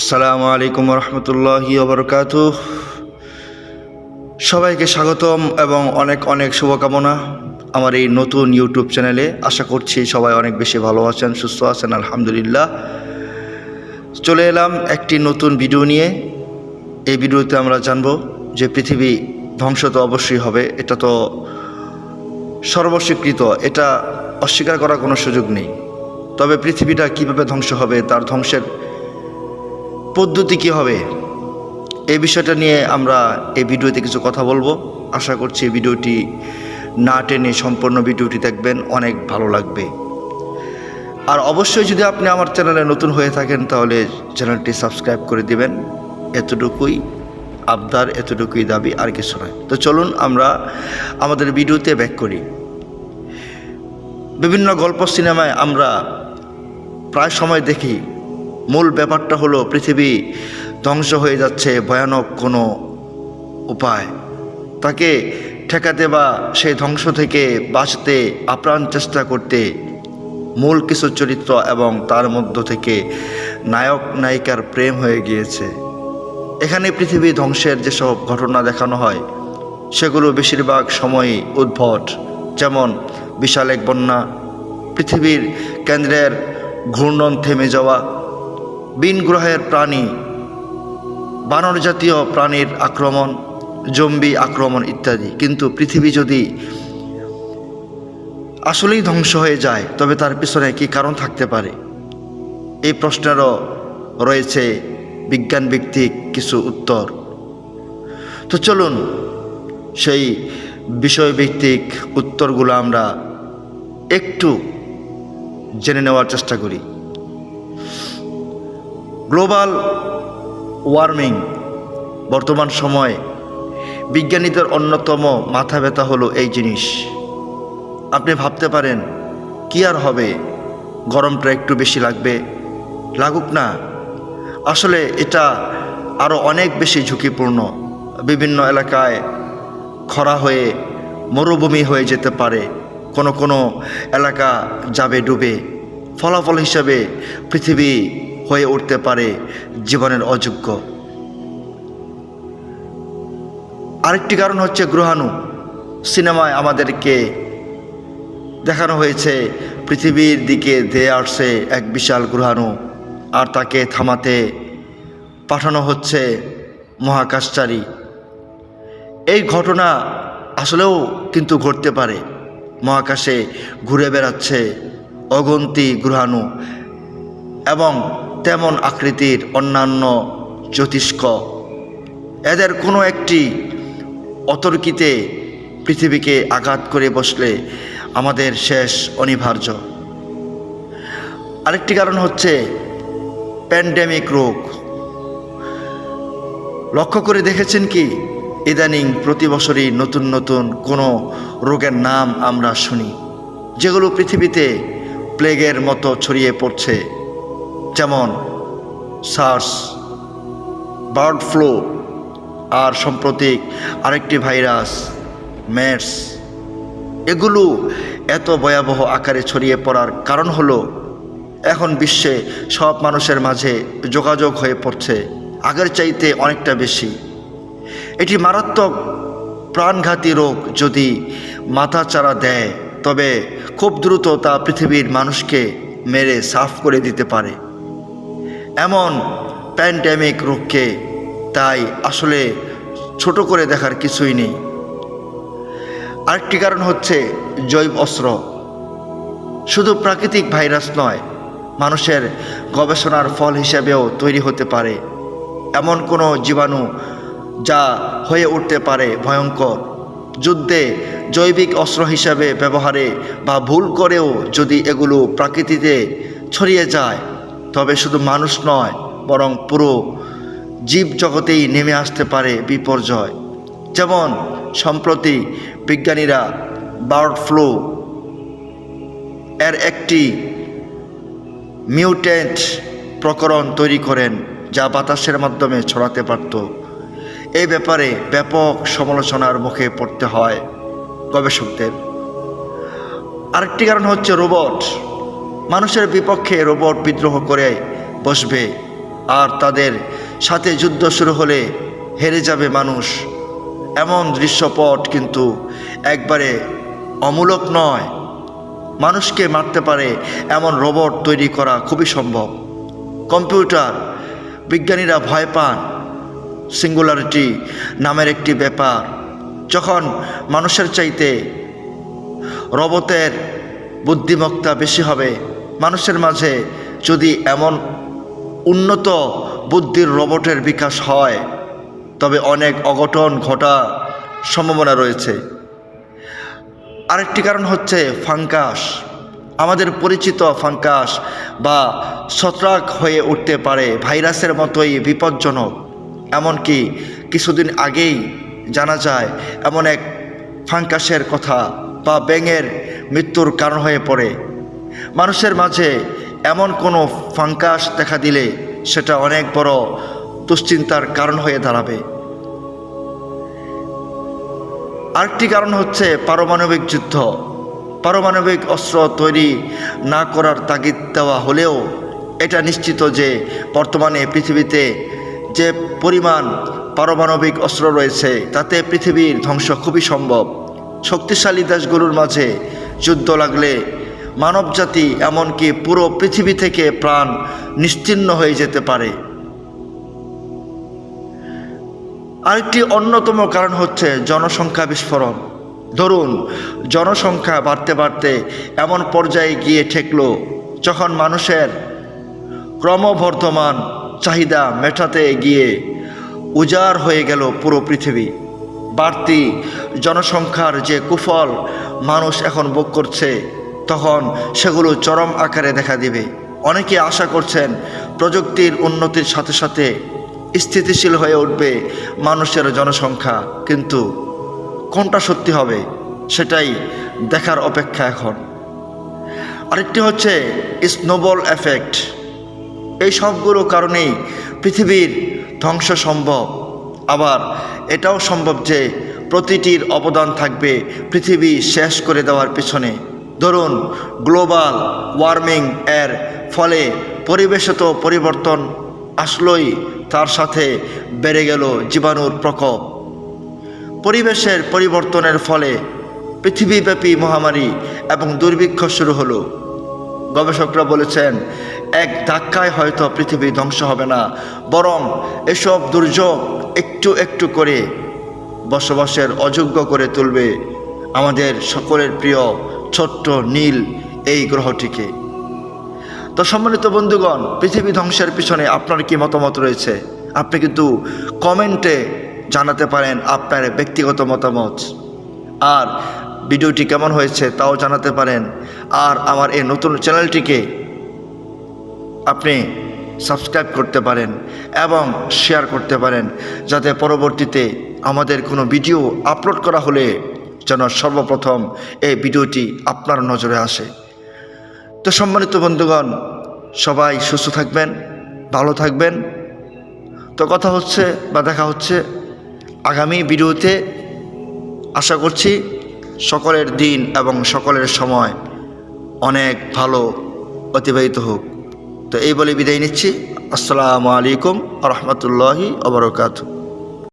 আসসালামু আলাইকুম রহমতুল্লাহি ওবরকাত সবাইকে স্বাগতম এবং অনেক অনেক শুভকামনা আমার এই নতুন ইউটিউব চ্যানেলে। আশা করছি সবাই অনেক বেশি ভালো আছেন, সুস্থ আছেন, আলহামদুলিল্লাহ। চলে এলাম একটি নতুন ভিডিও নিয়ে। এই ভিডিওতে আমরা জানব যে পৃথিবী ধ্বংস তো অবশ্যই হবে, এটা তো সর্বস্বীকৃত, এটা অস্বীকার করার কোনো সুযোগ নেই। তবে পৃথিবীটা কীভাবে ধ্বংস হবে, তার ধ্বংসের পদ্ধতি কী হবে? এই বিষয়টা নিয়ে আমরা এই ভিডিওতে কিছু কথা বলব। আশা করছি এই ভিডিওটি না টেনে সম্পূর্ণ ভিডিওটি দেখবেন, অনেক ভালো লাগবে। আর অবশ্যই যদি আপনি আমার চ্যানেলে নতুন হয়ে থাকেন, তাহলে চ্যানেলটি সাবস্ক্রাইব করে দিবেন। এতটুকুই আবদার, এতটুকুই দাবি, আর কিছু নয়। তো চলুন আমরা আমাদের ভিডিওতে ব্যাক করি। বিভিন্ন গল্প সিনেমায় আমরা প্রায় সময় দেখি মূল ব্যাপারটা হলো পৃথিবী ধ্বংস হয়ে যাচ্ছে, ভয়ানক কোনো উপায়। তাকে ঠেকাতে বা সেই ধ্বংস থেকে বাঁচতে আপ্রাণ চেষ্টা করতে মূল কিছু চরিত্র এবং তার মধ্য থেকে নায়ক, নায়িকার প্রেম হয়ে গিয়েছে। এখানে পৃথিবী ধ্বংসের যেসব ঘটনা দেখানো হয়, সেগুলো বেশিরভাগ সময়ই উদ্ভট। যেমন বিশাল এক বন্যা, পৃথিবীর কেন্দ্রের ঘূর্ণন থেমে যাওয়া বিন গ্রহের প্রাণী বানর জাতীয় প্রাণীর আক্রমণ, জম্বি আক্রমণ ইত্যাদি। কিন্তু পৃথিবী যদি আসলেই ধ্বংস হয়ে যায়, তবে তার পিছনে কী কারণ থাকতে পারে? এই প্রশ্নেরও রয়েছে বিজ্ঞান ভিত্তিক কিছু উত্তর। তো চলুন, সেই বিষয়ভিত্তিক উত্তরগুলো আমরা একটু জেনে নেওয়ার চেষ্টা করি। গ্লোবাল ওয়ার্মিং, বর্তমান সময়ে বিজ্ঞানীদের অন্যতম মাথা ব্যথা হলো এই জিনিস। আপনি ভাবতে পারেন, কি আর হবে? গরমটা একটু বেশি লাগবে। লাগুক না। আসলে এটা আরও অনেক বেশি ঝুঁকিপূর্ণ। বিভিন্ন এলাকায় খরা হয়ে মরুভূমি হয়ে যেতে পারে। কোনো কোনো এলাকা যাবে ডুবে। ফলাফল হিসাবে পৃথিবী হয়ে উঠতে পারে জীবনের অযোগ্য। আরেকটি কারণ হচ্ছে গ্রহাণু। সিনেমায় আমাদেরকে দেখানো হয়েছে, পৃথিবীর দিকে ধেয়ে আসছে এক বিশাল গ্রহাণু আর তাকে থামাতে পাঠানো হচ্ছে মহাকাশচারী। এই ঘটনা আসলেও কিন্তু ঘটতে পারে। মহাকাশে ঘুরে বেড়াচ্ছে অগন্তি গ্রহাণু এবং তেমন আকৃতির অন্যান্য জ্যোতিষ্ক। এদের কোনো একটি অতর্কিতে পৃথিবীকে আঘাত করে বসলে আমাদের শেষ অনিবার্য। আরেকটি কারণ হচ্ছে প্যান্ডেমিক রোগ। লক্ষ্য করে দেখেছেন কি? ইদানিং প্রতি বছরই নতুন নতুন কোনো রোগের নাম আমরা শুনি, যেগুলো পৃথিবীতে প্লেগের মতো ছড়িয়ে পড়ছে। যেমন সার্স, বার্ড ফ্লু, আর সাম্প্রতিক আরেকটি ভাইরাস, মের্স। এগুলো এত ভয়াবহ আকারে ছড়িয়ে পড়ার কারণ হলো, এখন বিশ্বে সব মানুষের মাঝে যোগাযোগ হয়ে পড়ছে, আগের চাইতে অনেকটা বেশি। এটি মারাত্মক প্রাণঘাতী রোগ যদি মাথাচাড়া দেয়, তবে খুব দ্রুত তা পৃথিবীর মানুষকে মেরে সাফ করে দিতে পারে। এমন প্যান্ডেমিক রোগকে তাই আসলে ছোট করে দেখার কিছুই নেই। আরেকটি কারণ হচ্ছে জৈব অস্ত্র। শুধু প্রাকৃতিক ভাইরাস নয়, মানুষের গবেষণার ফল হিসেবেও তৈরি হতে পারে। এমন কোনো জীবাণু যা হয়ে উঠতে পারে ভয়ঙ্কর। যুদ্ধে জৈবিক অস্ত্র হিসাবে ব্যবহারে বা ভুল করেও যদি এগুলো প্রাকৃতিতে ছড়িয়ে যায় তবে শুধু মানুষ নয়, বরং পুরো জীব জগতেই নেমে আসতে পারে বিপর্যয়। যেমন সম্প্রতি বিজ্ঞানীরা বার্ড ফ্লু এর একটি মিউটেন্ট প্রকরণ তৈরি করেন, যা বাতাসের মাধ্যমে ছড়াতে পারত। এই ব্যাপারে ব্যাপক সমালোচনার মুখে পড়তে হয় গবেষকদের। আরেকটি কারণ হচ্ছে রোবট। মানুষের বিপক্ষে রোবট বিদ্রোহ করে বসবে আর তাদের সাথে যুদ্ধ শুরু হলে হেরে যাবে মানুষ। এমন দৃশ্যপট কিন্তু একবারে অমূলক নয়। মানুষকে মারতে পারে এমন রোবট তৈরি করা খুবই সম্ভব। কম্পিউটার বিজ্ঞানীরা ভয় পান। সিঙ্গুলারিটি নামের একটি ব্যাপার। যখন মানুষের চাইতে রোবটের বুদ্ধিমত্তা বেশি হবে। মানুষের মাঝে যদি এমন উন্নত বুদ্ধির রোবটের বিকাশ হয়, তবে অনেক অঘটন ঘটা সম্ভাবনা রয়েছে। আরেকটি কারণ হচ্ছে ফাঙ্কাস আমাদের পরিচিত ফাঙ্কাস বা ছত্রাক হয়ে উঠতে পারে ভাইরাসের মতোই বিপজ্জনক। এমনকি কিছুদিন আগেই জানা যায়, এমন এক ফাঙ্কাসের কথা বা ব্যাঙের মৃত্যুর কারণ হয়ে পড়ে। মানুষের মাঝে এমন কোনো ফাঙ্কাস দেখা দিলে সেটা অনেক বড় দুশ্চিন্তার কারণ হয়ে দাঁড়াবে। আরেকটি কারণ হচ্ছে পারমাণবিক যুদ্ধ। পারমাণবিক অস্ত্র তৈরি না করার তাগিদ দেওয়া হলেও এটা নিশ্চিত যে বর্তমানে পৃথিবীতে যে পরিমাণ পারমাণবিক অস্ত্র রয়েছে তাতে পৃথিবীর ধ্বংস খুবই সম্ভব। শক্তিশালী দেশগুলোর মাঝে যুদ্ধ লাগলে মানবজাতি এমনকি পুরো পৃথিবী থেকে প্রাণ নিশ্চিহ্ন হয়ে যেতে পারে। আরেকটি অন্যতম কারণ হচ্ছে জনসংখ্যা বিস্ফোরণ। ধরুন, জনসংখ্যা বাড়তে বাড়তে এমন পর্যায়ে গিয়ে ঠেকল যখন মানুষের ক্রমবর্ধমান চাহিদা মেটাতে গিয়ে উজাড় হয়ে গেল পুরো পৃথিবী। বাড়তি জনসংখ্যার যে কুফল মানুষ এখন ভোগ করছে, তখন সেগুলো চরম আকারে দেখা দিবে। অনেকে আশা করছেন প্রযুক্তির উন্নতির সাথে সাথে স্থিতিশীল হয়ে উঠবে মানুষের জনসংখ্যা, কিন্তু কোনটা সত্যি হবে সেটাই দেখার অপেক্ষা এখন। আরেকটি হচ্ছে স্নোবল এফেক্ট। এই সবগুলো কারণেই পৃথিবীর ধ্বংস সম্ভব। আবার এটাও সম্ভব যে প্রতিটির অবদান থাকবে পৃথিবী শেষ করে দেওয়ার পিছনে। ধরুন, গ্লোবাল ওয়ার্মিং এর ফলে পরিবেশত পরিবর্তন আসলোই, তার সাথে বেড়ে গেল জীবাণুর প্রকোপ। পরিবেশের পরিবর্তনের ফলে পৃথিবীব্যাপী মহামারী এবং দুর্ভিক্ষ শুরু হলো। গবেষকরা বলেছেন, এক ধাক্কায় হয়তো পৃথিবী ধ্বংস হবে না, বরং এসব দুর্যোগ একটু একটু করে বসবাসের অযোগ্য করে তুলবে আমাদের সকলের প্রিয় ছোট্ট নীল এই গ্রহটিকে। তো সম্মানিত বন্ধুগণ, পৃথিবী ধ্বংসের পিছনে আপনার কি মতামত রয়েছে? আপনি কিন্তু কমেন্টে জানাতে পারেন আপনার ব্যক্তিগত মতামত। আর ভিডিওটি কেমন হয়েছে তাও জানাতে পারেন। আর আমার এই নতুন চ্যানেলটিকে আপনি সাবস্ক্রাইব করতে পারেন এবং শেয়ার করতে পারেন, যাতে পরবর্তীতে আমাদের কোনো ভিডিও আপলোড করা হলে যেন সর্বপ্রথম এই ভিডিওটি আপনার নজরে আসে। তো সম্মানিত বন্ধুগণ, সবাই সুস্থ থাকবেন, ভালো থাকবেন। তো কথা হচ্ছে বা দেখা হচ্ছে আগামী ভিডিওতে। আশা করছি সকলের দিন এবং সকলের সময় অনেক ভালো অতিবাহিত হোক। তো এই বলে বিদায় নিচ্ছি। আসসালামু আলাইকুম রহমতুল্লাহি আবরকাত